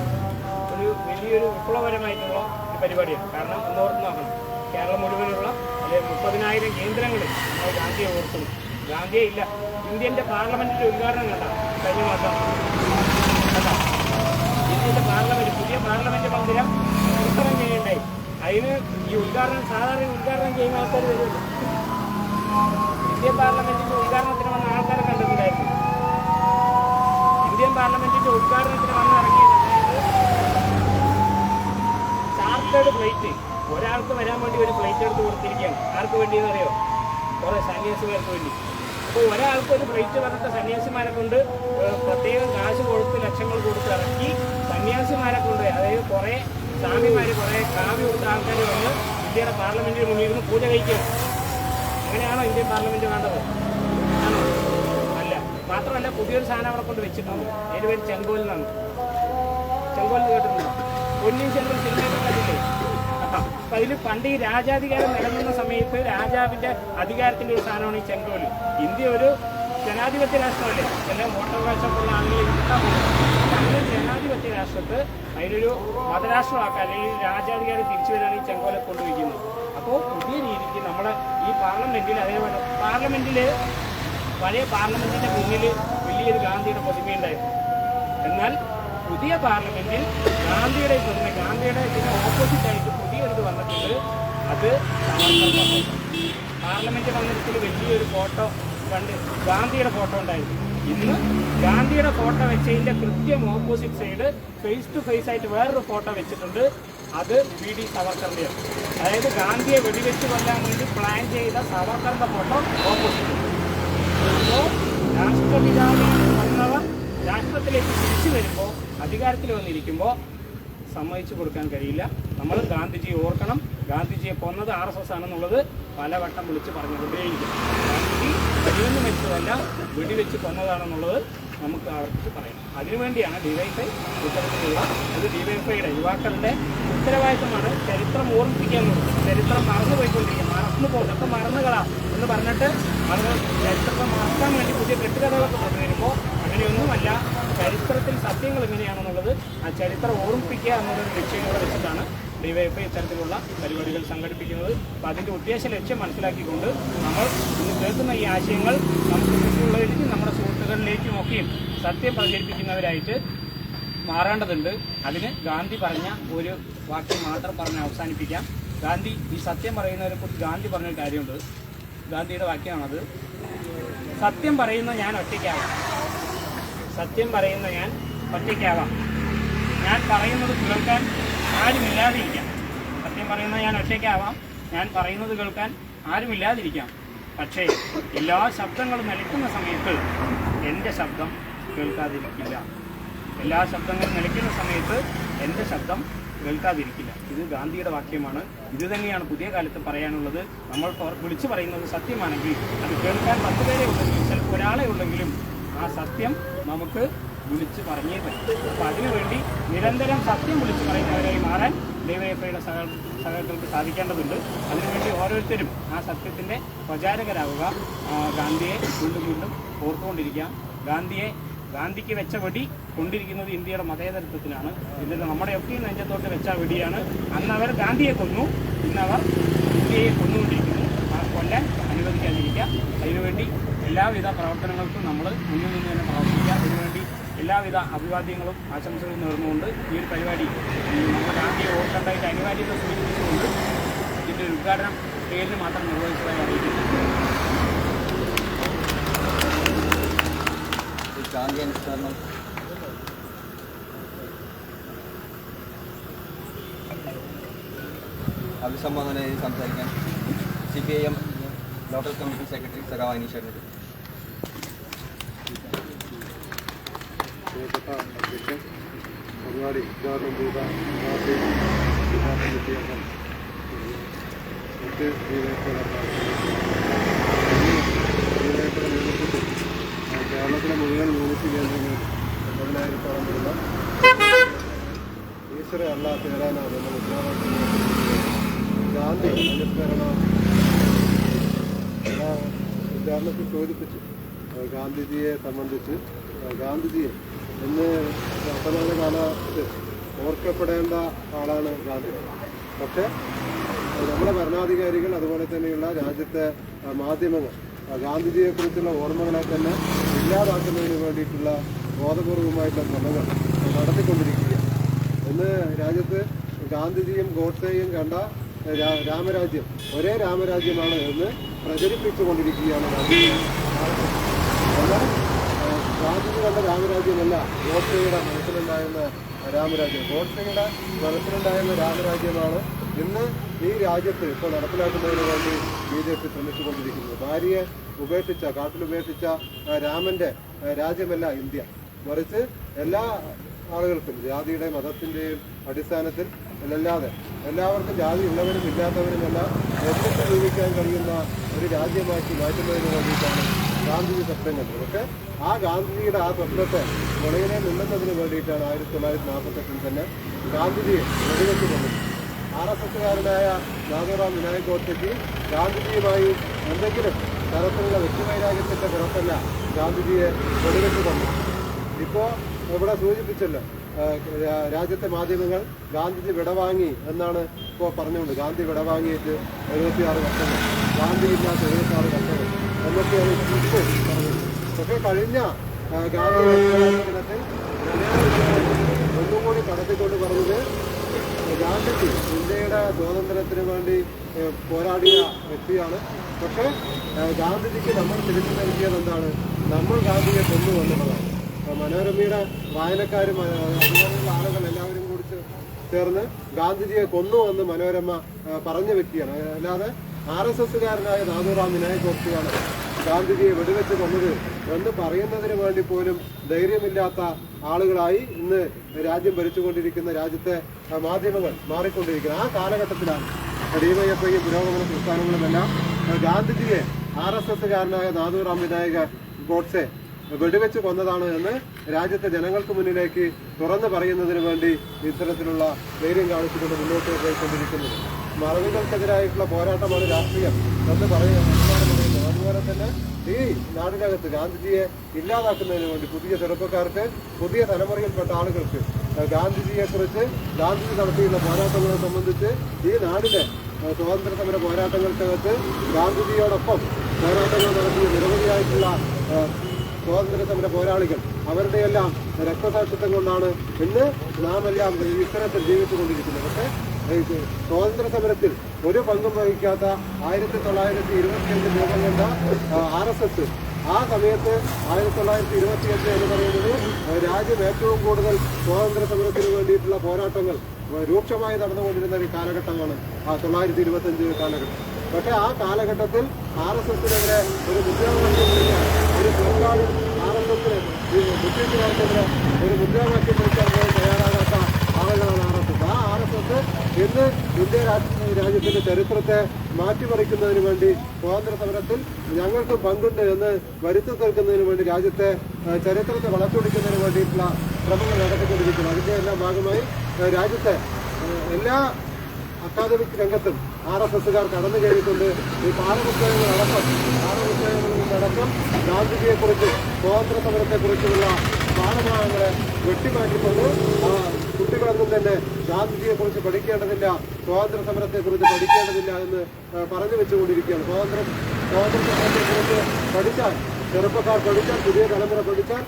ഒരു വലിയൊരു വിപ്ലവകരമായിട്ടുള്ള ഒരു പരിപാടിയാണ്. കാരണം ഒന്ന് നോക്കണം. കേരളം മുഴുവനുള്ള അല്ലെങ്കിൽ മുപ്പതിനായിരം കേന്ദ്രങ്ങളിൽ നമ്മൾ ഗാന്ധിയെ ഓർക്കുന്നു ഗാന്ധിയെ ഇല്ല ഇന്ത്യന്റെ പാർലമെന്റിന്റെ ഉദ്ഘാടനം കണ്ട കഴിഞ്ഞ മാസം. കണ്ടോ? ഇന്ത്യയുടെ പാർലമെന്റ് പുതിയ പാർലമെന്റ് മന്ദിരം ഉദ്ഘാടനം ചെയ്യണ്ടേ? അതിന് ഈ ഉദ്ഘാടനം സാധാരണ ഉദ്ഘാടനം ചെയ്യുന്ന ആൾക്കാർ വരുമല്ലോ ഇന്ത്യൻ പാർലമെന്റിന്റെ ഉദ്ഘാടനത്തിന് വന്ന ആൾക്കാരെ കണ്ടിട്ടുണ്ടായിരുന്നു. ഇന്ത്യൻ പാർലമെന്റിന്റെ ഉദ്ഘാടനത്തിന് വന്ന് ഇറങ്ങിയത് ചാർട്ടേഡ് ഫ്ലൈറ്റ് ഒരാൾക്ക് വരാൻ വേണ്ടി ഒരു ഫ്ലൈറ്റ് എടുത്ത് കൊടുത്തിരിക്കുകയാണ്. ആർക്ക് വേണ്ടിയെന്ന് അറിയോ കുറെ സന്യാസിമാർക്ക് വേണ്ടി. അപ്പോൾ ഒരാൾക്ക് ഒരു ബ്രേറ്റ് പറഞ്ഞിട്ട് സന്യാസിമാരെ കൊണ്ട് പ്രത്യേകം കാശ് കൊടുത്ത് ലക്ഷങ്ങൾ കൊടുത്ത് ഇറക്കി സന്യാസിമാരെ കൊണ്ട് അതായത് കുറേ സ്വാമിമാർ കുറേ കാവ്യ കൊടുത്ത ആൾക്കാർ വന്ന് ഇന്ത്യയുടെ പാർലമെന്റിന് മുന്നിൽ ഇരുന്ന് പൂജ കഴിക്കുക അങ്ങനെയാണോ ഇന്ത്യൻ പാർലമെന്റ് വേണ്ടത്? ആണോ? അല്ല. മാത്രമല്ല പുതിയൊരു സാധനം അവിടെ കൊണ്ട് വെച്ചിട്ടുണ്ട്. അതിന്റെ പേര് ചെങ്കോൽ എന്നാണ് ചെങ്കോൽ കേട്ടിട്ടുണ്ടോ? പൊന്നിയും ചെങ്കോൽ സിനിമയൊക്കെ കണ്ടില്ലേ അപ്പൊ അതിൽ പണ്ട് ഈ രാജാധികാരം നിലനിന്ന സമയത്ത് രാജാവിന്റെ അധികാരത്തിന്റെ ഒരു സാധനമാണ് ഈ ചെങ്കോൽ ഇന്ത്യ ഒരു ജനാധിപത്യ രാഷ്ട്രമല്ലേ? എല്ലാം വോട്ടവകാശമുള്ള ആളുകൾ അങ്ങനെ ജനാധിപത്യ രാഷ്ട്രത്ത് അതിനൊരു മതരാഷ്ട്രമാക്കാൻ അല്ലെങ്കിൽ രാജാധികാരം തിരിച്ചു വരാൻ ഈ ചെങ്കോലെ കൊണ്ടുവയ്ക്കുന്നത് അപ്പോൾ പുതിയ രീതിക്ക് നമ്മുടെ ഈ പാർലമെന്റിൽ അതേപോലെ പാർലമെന്റിൽ പഴയ പാർലമെന്റിന്റെ മുന്നിൽ വലിയൊരു ഗാന്ധിയുടെ പ്രതിമയുണ്ടായിരുന്നു എന്നാൽ പുതിയ പാർലമെന്റിൽ ഗാന്ധിയുടെ പ്രതിമ ഗാന്ധിയുടെ ഓപ്പോസിറ്റ് ആയിട്ട് പുതിയൊരിത് വന്നിട്ടുണ്ട്. അത് പാർലമെന്റ് മന്ദിരത്തിൽ വലിയൊരു ഫോട്ടോ കണ്ട് ഗാന്ധിയുടെ ഫോട്ടോ ഉണ്ടായിരുന്നു. ഇന്ന് ഗാന്ധിയുടെ ഫോട്ടോ വെച്ചതിന്റെ കൃത്യം opposite side face to face ആയിട്ട് വേറൊരു ഫോട്ടോ വെച്ചിട്ടുണ്ട്. അത് വി ഡി സവർക്കറിന്റെയാണ്. അതായത് ഗാന്ധിയെ വെടിവെച്ച് കൊല്ലാൻ വേണ്ടി പ്ലാൻ ചെയ്ത സവർക്കറിന്റെ ഫോട്ടോ ഓപ്പോസിറ്റ് അപ്പോൾ രാഷ്ട്രപിതാവിൽ വന്നവർ രാഷ്ട്രത്തിലേക്ക് തിരിച്ചു വരുമ്പോൾ അധികാരത്തിൽ വന്നിരിക്കുമ്പോൾ സമ്മതിച്ചു കൊടുക്കാൻ കഴിയില്ല. നമ്മൾ ഗാന്ധിജിയെ ഓർക്കണം. ഗാന്ധിജിയെ കൊന്നത് ആർ എസ് എസ് ആണെന്നുള്ളത് പലവട്ടം വിളിച്ച് പറഞ്ഞുകൊണ്ടേയിരിക്കും. ഗാന്ധിജി വെടിവെന്ന് മരിച്ചതല്ല വെടിവെച്ച് കൊന്നതാണെന്നുള്ളത് നമുക്ക് അവർക്ക് പറയാം. അതിനുവേണ്ടിയാണ് ഡിവൈഫൈ ഇത്തരത്തിലുള്ള അത് ഡിവൈഫൈയുടെ യുവാക്കളുടെ ഉത്തരവാദിത്തമാണ് ചരിത്രം ഓർമ്മിപ്പിക്കാൻ ചരിത്രം മറന്നു പോയിക്കൊണ്ടിരിക്കുക മറന്നു പോകും ഇതൊക്കെ മറന്നുകളാ എന്ന് പറഞ്ഞിട്ട് ആളുകൾ ചരിത്രത്തെ മറക്കാൻ വേണ്ടി പുതിയ കെട്ടുകഥകളൊക്കെ കൊണ്ടുവരുമ്പോൾ അങ്ങനെയൊന്നുമല്ല. ചരിത്രത്തിൽ സത്യങ്ങൾ എങ്ങനെയാണെന്നുള്ളത് ആ ചരിത്രം ഓർമ്മിപ്പിക്കുക എന്നുള്ളൊരു ലക്ഷ്യം കൂടെ വെച്ചിട്ടാണ് ഡിവൈഎഫ്ഐ ഇത്തരത്തിലുള്ള പരിപാടികൾ സംഘടിപ്പിക്കുന്നത്. അപ്പോൾ അതിന്റെ ഉദ്ദേശ ലക്ഷ്യം മനസ്സിലാക്കിക്കൊണ്ട് നമ്മൾ ഇന്ന് കേൾക്കുന്ന ഈ ആശയങ്ങൾ നമുക്ക് നമ്മുടെ സുഹൃത്തുക്കളിലേക്കും ഒക്കെയും സത്യം പ്രചരിപ്പിക്കുന്നവരായിട്ട് മാറേണ്ടതുണ്ട്. അതിന് ഗാന്ധി പറഞ്ഞ ഒരു വാക്യം മാത്രം പറഞ്ഞ് അവസാനിപ്പിക്കാം. ഗാന്ധി ഈ സത്യം പറയുന്നവരെ കുറിച്ച് ഗാന്ധി പറഞ്ഞൊരു കാര്യമുണ്ട്. ഗാന്ധിയുടെ വാക്യമാണത്. സത്യം പറയുന്ന ഞാൻ ഒറ്റയ്ക്കാവാം സത്യം പറയുന്ന ഞാൻ ഒറ്റയ്ക്കാവാം. ഞാൻ പറയുന്നത് കേൾക്കാൻ ആരുമില്ലാതിരിക്കാം. സത്യം പറയുന്ന ഞാൻ ഒറ്റയ്ക്കാവാം. ഞാൻ പറയുന്നത് കേൾക്കാൻ ആരുമില്ലാതിരിക്കാം. പക്ഷേ എല്ലാ ശബ്ദങ്ങളും നിലയ്ക്കുന്ന സമയത്ത് എന്റെ ശബ്ദം കേൾക്കാതിരിക്കില്ല. എല്ലാ ശബ്ദങ്ങളും നിലയ്ക്കുന്ന സമയത്ത് എന്റെ ശബ്ദം കേൾക്കാതിരിക്കില്ല. ഇത് ഗാന്ധിയുടെ വാക്യമാണ്. ഇത് തന്നെയാണ് പുതിയ കാലത്ത് പറയാനുള്ളത്. നമ്മൾ വിളിച്ചു പറയുന്നത് സത്യമാണെങ്കിൽ അത് കേൾക്കാൻ പത്ത് പേരെ ഉണ്ടെങ്കിലും ചിലപ്പോൾ ഒരാളെ ഉണ്ടെങ്കിലും ആ സത്യം നമുക്ക് വിളിച്ച് പറഞ്ഞേ പറ്റും. അപ്പോൾ അതിനുവേണ്ടി നിരന്തരം സത്യം വിളിച്ച് പറയുന്നവരായി മാറാൻ ഡിവൈഎഫ്ഐയുടെ സഹ സഹകൾക്ക് സാധിക്കേണ്ടതുണ്ട്. അതിനുവേണ്ടി ഓരോരുത്തരും ആ സത്യത്തിന്റെ പ്രചാരകരാവുക. ഗാന്ധിയെ വീണ്ടും വീണ്ടും ഓർത്തുകൊണ്ടിരിക്കാം. ഗാന്ധിയെ ഗാന്ധിക്ക് വെച്ച വെടി കൊണ്ടിരിക്കുന്നത് ഇന്ത്യയുടെ മതേതരത്വത്തിലാണ്. എന്നിട്ട് നമ്മുടെയൊക്കെ നെഞ്ചത്തോട്ട് വെച്ച വെടിയാണ്. അന്ന് അവർ ഗാന്ധിയെ കൊന്നു. ഇന്നവർ ഇന്ത്യയെ കൊന്നുകൊണ്ടിരിക്കുന്നു. ആ കൊല്ലാൻ അനുവദിക്കാതിരിക്കുക. അതിനുവേണ്ടി എല്ലാവിധ പ്രവർത്തനങ്ങൾക്കും നമ്മൾ മുന്നിൽ നിന്ന് തന്നെ പ്രവർത്തിക്കുക. ഇതിനുവേണ്ടി എല്ലാവിധ അഭിവാദ്യങ്ങളും ആശംസകളും നേർന്നുകൊണ്ട് ഈ ഒരു പരിപാടി നമ്മൾ ഗാന്ധിയെ ഓർക്കേണ്ടതിന്റെ അനിവാര്യത സൂചിപ്പിച്ചുകൊണ്ട് ഇതിന്റെ ഒരു ഉദ്ഘാടനം പേരിന് മാത്രം നിർവഹിച്ചതായി അറിയിക്കുന്നു. അഭിസംബോധന അഭിസംബോധനയിൽ സംസാരിക്കാൻ C P I M local committee secretary സഖാവ് അനീഷ് പ്രിയപ്പെട്ട അധ്യക്ഷൻ പരിപാടി ഉദ്ഘാടനം ചെയ്ത അംഗം മറ്റ് ഡിവൈഎഫ്ഐയുടെ നേതൃത്വത്തിൽ കേരളത്തിലെ മുഴുവൻ മ്യൂണിസിപ്പൽ കേന്ദ്രങ്ങളിൽ ഒമ്പതിനായിരത്തോളം വരുന്ന ഈശ്വര അല്ല തേരാനാണ് എന്ന മുദ്രാവാക്യം ഗാന്ധി അനുസ്മരണ ഉദാഹരണത്തിൽ ചോദിപ്പിച്ചു ഗാന്ധിജിയെ സംബന്ധിച്ച് ഗാന്ധിജിയെ ഇന്ന് വർത്തമാന കാലത്ത് ഓർക്കപ്പെടേണ്ട ആളാണ് ഗാന്ധി. പക്ഷേ നമ്മുടെ ഭരണാധികാരികൾ അതുപോലെ തന്നെയുള്ള രാജ്യത്തെ മാധ്യമങ്ങൾ ഗാന്ധിജിയെക്കുറിച്ചുള്ള ഓർമ്മകളെ തന്നെ ഇല്ലാതാക്കുന്നതിന് വേണ്ടിയിട്ടുള്ള ബോധപൂർവമായിട്ടുള്ള ശ്രമങ്ങൾ നടത്തിക്കൊണ്ടിരിക്കുകയാണ്. ഇന്ന് രാജ്യത്ത് ഗാന്ധിജിയും ഗോഡ്സെയും കണ്ട രാമരാജ്യം ഒരേ രാമരാജ്യമാണ് എന്ന് പ്രചരിപ്പിച്ചുകൊണ്ടിരിക്കുകയാണ് ഗാന്ധിജി. എന്നാൽ ഗാന്ധിജി കണ്ട രാമരാജ്യമല്ല ഗോഡ്സെയുടെ മനസ്സിലുണ്ടായിരുന്ന രാമരാജ്യം. ഗോഡ്സെയുടെ മനസ്സിലുണ്ടായിരുന്ന രാമരാജ്യമാണ് ഇന്ന് ഈ രാജ്യത്ത് ഇപ്പോൾ നടപ്പിലാക്കുന്നതിന് വേണ്ടി ബി ജെ പി ശ്രമിച്ചുകൊണ്ടിരിക്കുന്നത്. ഭാര്യയെ ഉപേക്ഷിച്ച കാട്ടിലുപേക്ഷിച്ച രാമന്റെ രാജ്യമല്ല ഇന്ത്യ. മറിച്ച് എല്ലാ ആളുകൾക്കും ജാതിയുടെ മതത്തിന്റെയും അടിസ്ഥാനത്തിൽ അല്ലാതെ എല്ലാവർക്കും ജാതി ഉള്ളവരും ഇല്ലാത്തവരുമെല്ലാം ഒന്നിച്ച് ജീവിക്കാൻ കഴിയുന്ന ഒരു രാജ്യമാക്കി മാറ്റുന്നതിന് വേണ്ടിയിട്ടാണ് ഗാന്ധിജി സ്വപ്നം കണ്ടത് പക്ഷേ ആ ഗാന്ധിജിയുടെ ആ സ്വപ്നത്തെ മുളകിനെ നിന്നുന്നതിന് വേണ്ടിയിട്ടാണ് ആയിരത്തി തൊള്ളായിരത്തി നാൽപ്പത്തെട്ടിൽ തന്നെ ഗാന്ധിജിയെ വെടിവെച്ച് കൊണ്ടത് ആർ എസ് എസ്സുകാരനായ നാഥുറാം വിനായക് ഗോഡ്സെക്ക് ഗാന്ധിജിയുമായി എന്തെങ്കിലും തരത്തിലുള്ള വ്യക്തിവൈരാഗ്യത്തിന്റെ പുറത്തല്ല ഗാന്ധിജിയെ വെടിവെച്ച് കൊണ്ടു ഇപ്പോൾ ഇവിടെ സൂചിപ്പിച്ചല്ലോ രാജ്യത്തെ മാധ്യമങ്ങൾ ഗാന്ധിജി വിടവാങ്ങി എന്നാണ് ഇപ്പോൾ പറഞ്ഞുകൊണ്ട്. ഗാന്ധി വിടവാങ്ങിയിട്ട് എഴുപത്തിയാറ് വർഷങ്ങൾ. ഗാന്ധി ഇല്ലാത്ത എഴുപത്തിയാറ് വർഷങ്ങൾ എന്നൊക്കെയാണ് ഇപ്പോൾ പറഞ്ഞത് പക്ഷേ കഴിഞ്ഞ ആ, ഗാന്ധി ജയന്തി ദിനത്തിൽ ഒന്നും കൂടി കടത്തിക്കൊണ്ട് പറഞ്ഞത് ഗാന്ധിജി ഇന്ത്യയുടെ സ്വാതന്ത്ര്യത്തിന് വേണ്ടി പോരാടിയ വ്യക്തിയാണ് പക്ഷേ ഗാന്ധിജിക്ക് നമ്മൾ തിരിച്ചു നൽകിയത് എന്താണ് നമ്മൾ ഗാന്ധിയെ കൊന്നു എന്നുള്ളതാണ് മനോരമയുടെ വായനക്കാരും അതുപോലെയുള്ള ആളുകൾ എല്ലാവരും കൂടി ചേർന്ന് ഗാന്ധിജിയെ കൊന്നു എന്ന് മനോരമ പറഞ്ഞ വ്യക്തിയാണ്. അല്ലാതെ ആർ എസ് എസ്സുകാരനായ നാഥുറാം വിനായക് ഗോഡ്സെയാണ് ഗാന്ധിജിയെ വെടിവെച്ച് കൊന്നത്. എന്ന് പറയുന്നതിന് വേണ്ടി പോലും ധൈര്യമില്ലാത്ത ആളുകളായി ഇന്ന് രാജ്യം ഭരിച്ചുകൊണ്ടിരിക്കുന്ന രാജ്യത്തെ മാധ്യമങ്ങൾ മാറിക്കൊണ്ടിരിക്കുന്നത് ആ കാലഘട്ടത്തിലാണ് ഡിവൈഎഫ്ഐയും പുരോഗമന പ്രസ്ഥാനങ്ങളുമെല്ലാം ഗാന്ധിജിയെ ആർ എസ് എസ്സുകാരനായ നാഥുറാം വിനായക ഗോഡ്സെ വെടിവെച്ച് കൊന്നതാണ് എന്ന് രാജ്യത്തെ ജനങ്ങൾക്ക് മുന്നിലേക്ക് തുറന്നു പറയുന്നതിന് വേണ്ടി ഇത്തരത്തിലുള്ള ധൈര്യം കാണിച്ചുകൊണ്ട് മുന്നോട്ട് പോയിക്കൊണ്ടിരിക്കുന്നത് മറവികൾക്കെതിരായിട്ടുള്ള പോരാട്ടമാണ് രാഷ്ട്രീയം എന്ന് പറയുന്നത്. അതുപോലെ തന്നെ ഈ നാടിനകത്ത് ഗാന്ധിജിയെ ഇല്ലാതാക്കുന്നതിന് വേണ്ടി പുതിയ ചെറുപ്പക്കാർക്ക് പുതിയ തലമുറയിൽപ്പെട്ട ആളുകൾക്ക് ഗാന്ധിജിയെക്കുറിച്ച് ഗാന്ധിജി നടത്തിയുള്ള പോരാട്ടങ്ങളെ സംബന്ധിച്ച് ഈ ഏഹ് സ്വാതന്ത്ര്യ സമര പോരാട്ടങ്ങൾക്കകത്ത് ഗാന്ധിജിയോടൊപ്പം പോരാട്ടങ്ങൾ നടത്തിയ നിരവധിയായിട്ടുള്ള സ്വാതന്ത്ര്യ സമര പോരാളികൾ അവരുടെയെല്ലാം രക്തസാക്ഷിത്വം കൊണ്ടാണ് ഇന്ന് നാം എല്ലാം ഇത്തരത്തിൽ ജീവിച്ചുകൊണ്ടിരിക്കുന്നത്. പക്ഷേ സ്വാതന്ത്ര്യ സമരത്തിൽ ഒരു പങ്കും വഹിക്കാത്ത ആയിരത്തി തൊള്ളായിരത്തി രൂപം കൊണ്ട ആർ എസ് എസ് ആ സമയത്ത് ആയിരത്തി തൊള്ളായിരത്തി ഇരുപത്തിയഞ്ച് എന്ന് പറയുന്നത് രാജ്യം ഏറ്റവും കൂടുതൽ സ്വാതന്ത്ര്യ സമരത്തിന് വേണ്ടിയിട്ടുള്ള പോരാട്ടങ്ങൾ രൂക്ഷമായി നടന്നുകൊണ്ടിരുന്ന ഒരു കാലഘട്ടമാണ് ആ തൊള്ളായിരത്തി ഇരുപത്തിയഞ്ച് കാലഘട്ടം. പക്ഷേ ആ കാലഘട്ടത്തിൽ ആർ എസ് എസിനെതിരെ ഒരു മുദ്രാവാക്യം ഒരു സർക്കാരും ആർ എസ് എസിന് ബ്രിട്ടീഷുകാർക്കെതിരെ ഒരു മുദ്രാവാക്യം വിളിക്കാൻ പോലും തയ്യാറാകാത്ത ആളുകളാണ് ആർ എസ് എസ് ആ ആർ എസ് എസ് ഇന്ന് ഇന്ത്യ രാജ്യ രാജ്യത്തിന്റെ ചരിത്രത്തെ മാറ്റിമറിക്കുന്നതിന് വേണ്ടി സ്വാതന്ത്ര്യ സമരത്തിൽ ഞങ്ങൾക്ക് പങ്കുണ്ട് എന്ന് വരുത്തി തീർക്കുന്നതിന് വേണ്ടി രാജ്യത്തെ ചരിത്രത്തെ വളച്ചൊടിക്കുന്നതിന് വേണ്ടിയിട്ടുള്ള ശ്രമങ്ങൾ നടത്തിക്കൊണ്ടിരിക്കുന്നു. അതിന്റെ എല്ലാം ഭാഗമായി രാജ്യത്തെ എല്ലാ അക്കാദമിക് രംഗത്തും ആർ എസ് എസുകാർ കടന്നു കയറിയിട്ടുണ്ട്. ഈ പാഠപുസ്തകങ്ങളടക്കം പാഠപുസ്തകങ്ങളിൽ നിന്നടക്കം ഗാന്ധിജിയെക്കുറിച്ച് സ്വാതന്ത്ര്യ സമരത്തെക്കുറിച്ചുള്ള പാഠഭാഗങ്ങളെ വെട്ടിമാറ്റിക്കൊണ്ട് കുട്ടികളൊന്നും തന്നെ ഗാന്ധിജിയെക്കുറിച്ച് പഠിക്കേണ്ടതില്ല സ്വാതന്ത്ര്യ സമരത്തെക്കുറിച്ച് പഠിക്കേണ്ടതില്ല എന്ന് പറഞ്ഞു വെച്ചുകൊണ്ടിരിക്കുകയാണ്. സ്വാതന്ത്ര്യ സ്വാതന്ത്ര്യ സമരത്തെക്കുറിച്ച് പഠിച്ചാൽ ചെറുപ്പക്കാർ പഠിച്ചാൽ പുതിയ തലമുറ പഠിച്ചാൽ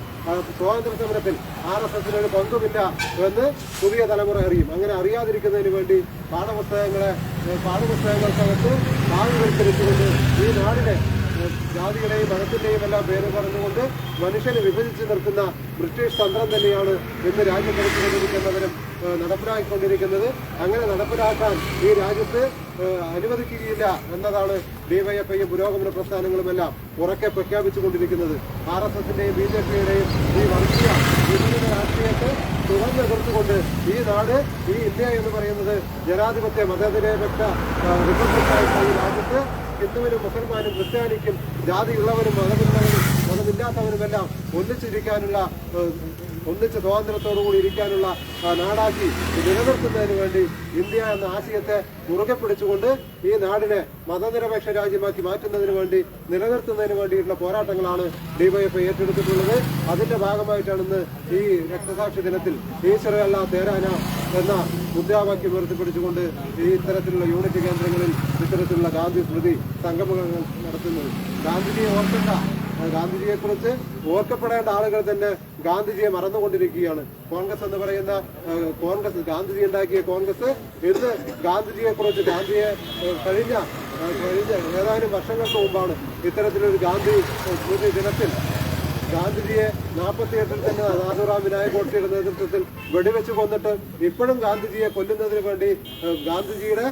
സ്വാതന്ത്ര്യ സമരത്തിൽ ആർ എസ് എസിന് ഒരു പങ്കുമില്ല എന്ന് പുതിയ തലമുറ അറിയും. അങ്ങനെ അറിയാതിരിക്കുന്നതിന് വേണ്ടി പാഠപുസ്തകങ്ങളെ പാഠപുസ്തകങ്ങൾക്കകത്ത് ഭാഗവൽക്കരിച്ചുകൊണ്ട് ഈ നാടിനെ ജാതിയുടെയും മതത്തിന്റെയും എല്ലാം പേര് പറഞ്ഞുകൊണ്ട് മനുഷ്യനെ വിഭജിച്ച് നിർത്തുന്ന ബ്രിട്ടീഷ് തന്ത്രം തന്നെയാണ് ഇന്ന് രാജ്യം നടത്തിക്കൊണ്ടിരിക്കുന്നവരും നടപ്പിലാക്കിക്കൊണ്ടിരിക്കുന്നത് അങ്ങനെ നടപ്പിലാക്കാൻ ഈ രാജ്യത്ത് അനുവദിക്കുകയില്ല എന്നതാണ് ഡിവൈഎഫ്ഐയും പുരോഗമന പ്രസ്ഥാനങ്ങളുമെല്ലാം ഉറക്കെ പ്രഖ്യാപിച്ചുകൊണ്ടിരിക്കുന്നത്. ആർ എസ് എസിന്റെയും ബി ജെ പിയുടെയും ഈ വർഗീയ വിഭജന രാഷ്ട്രീയത്തെ തുറന്നു എതിർത്തുകൊണ്ട് ഈ നാട് ഈ ഇന്ത്യ എന്ന് പറയുന്നത് ജനാധിപത്യ മതനിരപേക്ഷ റിപ്പബ്ലിക്കായിട്ടുള്ള ഈ രാജ്യത്ത് ഹിന്ദുവിനും മുസൽമാനും ക്രിസ്ത്യാനിക്കും ജാതിയുള്ളവരും മതമില്ലവരും മതമില്ലാത്തവരുമെല്ലാം ഒന്നിച്ചിരിക്കാനുള്ള ഒന്നിച്ച് സ്വാതന്ത്ര്യത്തോടുകൂടി ഇരിക്കാനുള്ള നാടാക്കി നിലനിർത്തുന്നതിന് വേണ്ടി ഇന്ത്യ എന്ന ആശയത്തെ മുറുകെ പിടിച്ചുകൊണ്ട് ഈ നാടിനെ മതനിരപേക്ഷ രാജ്യമാക്കി മാറ്റുന്നതിന് വേണ്ടി നിലനിർത്തുന്നതിന് വേണ്ടിയിട്ടുള്ള പോരാട്ടങ്ങളാണ് ഡിവൈഎഫ്ഐ ഏറ്റെടുത്തിട്ടുള്ളത്. അതിന്റെ ഭാഗമായിട്ടാണ് ഇന്ന് ഈ രക്തസാക്ഷി ദിനത്തിൽ ഈശ്വരല്ല തേരാന എന്ന മുദ്രാവാക്യം ഉയർത്തിപ്പിടിച്ചുകൊണ്ട് ഈ ഇത്തരത്തിലുള്ള യൂണിറ്റ് കേന്ദ്രങ്ങളിൽ ഇത്തരത്തിലുള്ള ഗാന്ധി സ്മൃതി സംഗമങ്ങൾ നടത്തുന്നത് ഗാന്ധിജിയെ ഓർക്കേണ്ട ഗാന്ധിജിയെ കുറിച്ച് ഓർക്കപ്പെടേണ്ട ആളുകൾ തന്നെ ഗാന്ധിജിയെ മറന്നുകൊണ്ടിരിക്കുകയാണ്. കോൺഗ്രസ് എന്ന് പറയുന്ന കോൺഗ്രസ് ഗാന്ധിജി ഉണ്ടാക്കിയ കോൺഗ്രസ് ഇന്ന് ഗാന്ധിജിയെ കുറിച്ച് ഗാന്ധിയെ കഴിഞ്ഞ കഴിഞ്ഞ ഏതാനും വർഷങ്ങൾക്ക് മുമ്പാണ് ഇത്തരത്തിലൊരു ഗാന്ധി ദിനത്തിൽ ഗാന്ധിജിയെ നാൽപ്പത്തിയെട്ടിൽ തന്നെ നാഥുറാം വിനായക ഗോഡ്സെയുടെ നേതൃത്വത്തിൽ വെടിവെച്ച് കൊന്നിട്ട് ഇപ്പോഴും ഗാന്ധിജിയെ കൊല്ലുന്നതിന് വേണ്ടി ഗാന്ധിജിയുടെ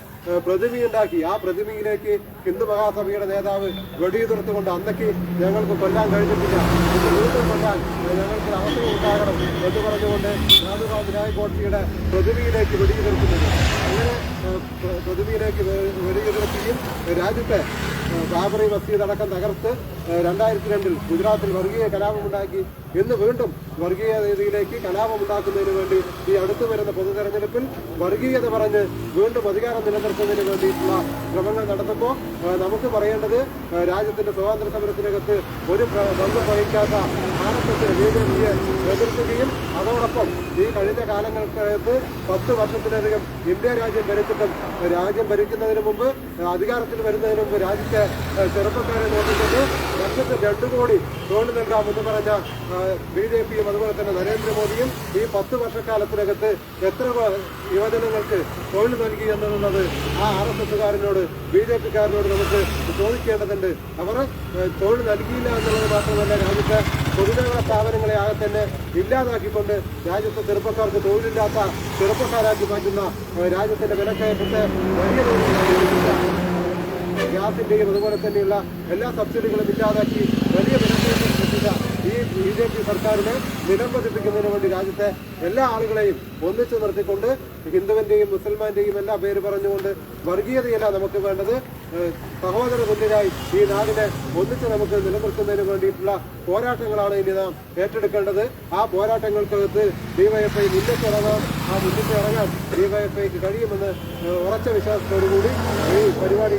പ്രതിമയുണ്ടാക്കി. ആ പ്രതിമയിലേക്ക് ഹിന്ദു മഹാസഭയുടെ നേതാവ് വെടിയുതിർത്തുകൊണ്ട് അന്നേക്ക് ഞങ്ങൾക്ക് കൊല്ലാൻ കഴിഞ്ഞിട്ടില്ല. വീണ്ടും കൊല്ലാൻ ഞങ്ങൾക്ക് അവസരം ഉണ്ടാകണം എന്ന് പറഞ്ഞുകൊണ്ട് നാഥുറാം വിനായകോട്ടിയുടെ പ്രതിമയിലേക്ക് വെടിയുതിർക്കുന്നത്. അങ്ങനെ പ്രതിമയിലേക്ക് വെടിയുതിർക്കുകയും രാജ്യത്തെ ബാബറി മസ്ജിദ് അടക്കം തകർത്ത് രണ്ടായിരത്തി രണ്ടിൽ ഗുജറാത്തിൽ വർഗീയ കലാപമുണ്ടാക്കി ഇന്ന് വീണ്ടും വർഗീയ രീതിയിലേക്ക് കലാപമുണ്ടാക്കുന്നതിന് വേണ്ടി ഈ അടുത്തു വരുന്ന പൊതു തെരഞ്ഞെടുപ്പിൽ വർഗീയത പറഞ്ഞ് വീണ്ടും അധികാരം നിലനിർത്തുന്നതിന് വേണ്ടിയിട്ടുള്ള ശ്രമങ്ങൾ നടത്തുമ്പോൾ നമുക്ക് പറയേണ്ടത് രാജ്യത്തിന്റെ സ്വാതന്ത്ര്യ സമരത്തിനകത്ത് ഒരു പങ്ക് വഹിക്കാത്ത ആർ ബി ജെ പിയെ എതിർക്കുകയും അതോടൊപ്പം ഈ കഴിഞ്ഞ കാലങ്ങൾക്കകത്ത് പത്ത് വർഷത്തിലധികം ഇന്ത്യ രാജ്യം ഭരിച്ചിട്ടും രാജ്യം ഭരിക്കുന്നതിന് മുമ്പ് അധികാരത്തിൽ വരുന്നതിന് മുമ്പ് രാജ്യത്തെ ചെറുപ്പക്കാരെ നോക്കിക്കൊണ്ട് വർഷത്തിൽ രണ്ടു കോടി തൊഴിൽ നൽകാമെന്ന് പറഞ്ഞ ബി ജെ പിയും അതുപോലെ തന്നെ നരേന്ദ്രമോദിയും ഈ പത്ത് വർഷക്കാലത്തിനകത്ത് എത്ര യുവജനങ്ങൾക്ക് തൊഴിൽ നൽകി എന്നുള്ളത് ആ ആർ എസ് എസുകാരനോട് ബി ജെ പിക്കാരനോട് നമുക്ക് ചോദിക്കേണ്ടതുണ്ട്. അവർ തൊഴിൽ നൽകിയില്ല എന്നുള്ളത് മാത്രമല്ല രാജ്യത്തെ പൊതുജന സ്ഥാപനങ്ങളെ ആകെ തന്നെ ഇല്ലാതാക്കിക്കൊണ്ട് രാജ്യത്തെ ചെറുപ്പക്കാർക്ക് തൊഴിലില്ലാത്ത ചെറുപ്പക്കാരാക്കി മാറ്റുന്ന രാജ്യത്തിന്റെ വിലക്കയറ്റത്തെ വലിയ തോതിൽ ഗ്യാസിന്റെയും അതുപോലെ തന്നെയുള്ള എല്ലാ സബ്സിഡികളും ഇല്ലാതാക്കി വലിയ ബി ജെ പി സർക്കാരിനെ നിലംപതിപ്പിക്കുന്നതിന് വേണ്ടി രാജ്യത്തെ എല്ലാ ആളുകളെയും ഒന്നിച്ചു നിർത്തിക്കൊണ്ട് ഹിന്ദുവിന്റെയും മുസൽമാന്റെയും എല്ലാ പേര് പറഞ്ഞുകൊണ്ട് വർഗീയതയല്ല നമുക്ക് വേണ്ടത്. സഹോദര തുല്യരായി ഈ നാടിനെ ഒന്നിച്ച് നമുക്ക് നിലനിർത്തുന്നതിന് വേണ്ടിയിട്ടുള്ള പോരാട്ടങ്ങളാണ് ഇനി നാം ഏറ്റെടുക്കേണ്ടത്. ആ പോരാട്ടങ്ങൾക്കകത്ത് ഡിവൈഎഫ്ഐ മുന്നിട്ട് ഇറങ്ങാൻ ആ മുന്നിട്ട് ഇറങ്ങാൻ ഡിവൈഎഫ്ഐക്ക് കഴിയുമെന്ന് ഉറച്ച വിശ്വാസത്തോടുകൂടി ഈ പരിപാടി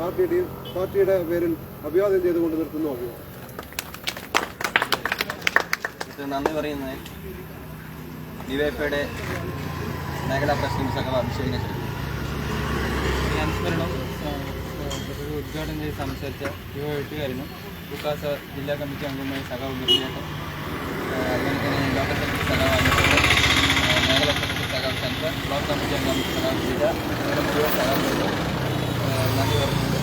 പാർട്ടി പാർട്ടിയുടെ പേരിൽ അഭിവാദ്യം ചെയ്തുകൊണ്ട് നിർത്തുന്നു. അഭിവാദ്യം നന്ദി പറയുന്നത്. ഡിവൈഎഫ്ഐയുടെ മേഖലാ പ്രസിഡന്റ് സഹ അഭിഷേകിനെ അനുസ്മരണം ഉദ്ഘാടനം ചെയ്ത് സംസാരിച്ച യുവ എഴുത്തുകാരനും ബുക്കാസ ജില്ലാ കമ്മിറ്റി അംഗമായ സഖാവ് മുരളിയേട്ടൻ അതുപോലെ തന്നെ ലോക്കൽ സെക്രട്ടറി സഖാവ് മേഖലാ സെക്രട്ടറി സഖാവ് സെന്റർ ബ്ലോക്ക് കമ്മിറ്റി അംഗം സഖാവ് ജില്ല അങ്ങനെ മുഴുവൻ സഖാക്കളും നന്ദി പറഞ്ഞു.